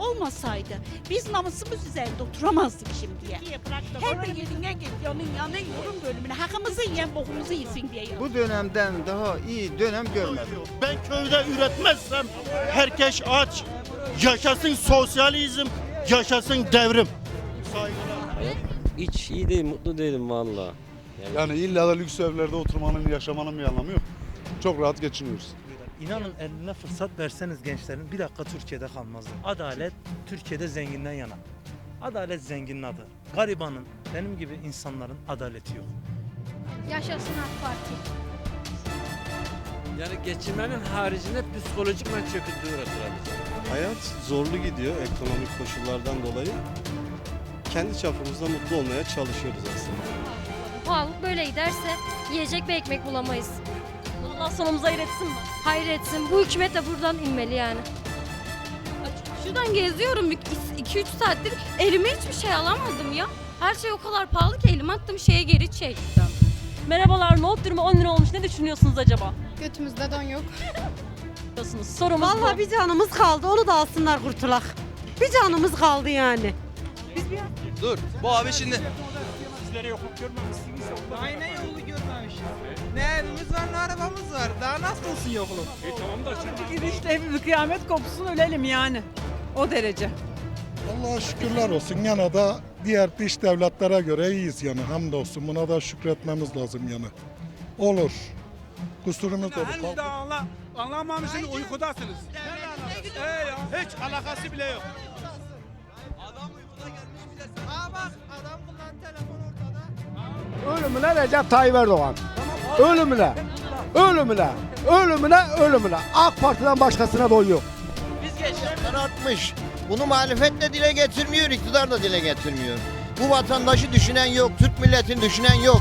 olmasaydı biz namusumuz üzerinde oturamazdık şimdiye. Her bir yerine git, yanın yanın yorum bölümüne hakkımızı yiyen bokumuzu yesin diye. Bu dönemden daha iyi dönem görmedim. Ben köyde üretmezsem herkes aç. Yaşasın sosyalizm, yaşasın devrim. Hayat hiç iyi değil, mutlu değilim valla. Yani Yani illa da lüks evlerde oturmanın, yaşamanın bir anlamı yok. Çok rahat geçiniyoruz. İnanın eline fırsat verseniz gençlerin bir dakika Türkiye'de kalmazlar. Adalet Türkiye'de zenginden yana. Adalet zenginin adı. Garibanın, benim gibi insanların adaleti yok. Yaşasın AK Parti. yani geçinmenin haricinde psikolojik çöküntüye uğratır bizi. Hayat zorlu gidiyor ekonomik koşullardan dolayı. Kendi çapımızda mutlu olmaya çalışıyoruz aslında. Pahalılık böyle giderse yiyecek bir ekmek bulamayız. Allah sonumuza hayır etsin mi? Hayır etsin. Bu hükümet de buradan inmeli yani. Şuradan geziyorum 2-3 saattir elime hiçbir şey alamadım ya. Her şey o kadar pahalı ki elime attığım şeye geri çektim. Merhabalar nohut dürümü 10 lira olmuş ne düşünüyorsunuz acaba? Götümüzde don yok. Diyorsunuz sorumuz Vallahi bu. bir canımız kaldı onu da alsınlar kurtulak. Bir canımız kaldı yani. Dur bu abi şimdi Aynen yolu görmemişiz. Ne evimiz var ne arabamız var. Daha nasıl olsun yokluk? Gidişle bir kıyamet kopsun ölelim yani. O derece. Allah'a şükürler olsun. Yana da diğer dış devletlere göre iyiyiz yani. Hamdolsun buna da şükretmemiz lazım yani. Olur. Kusurumuz olur. anla, anlamamışsınız uykudasınız. Hiç alakası bile yok. Ölümüne Recep Tayyip Erdoğan. Ölümüne. Ölümüne. Ölümüne ölümüne. AK Parti'den başkasına boy yok. artmış. Bunu muhalefet de dile getirmiyor, iktidar da dile getirmiyor. Bu vatandaşı düşünen yok, Türk milletini düşünen yok.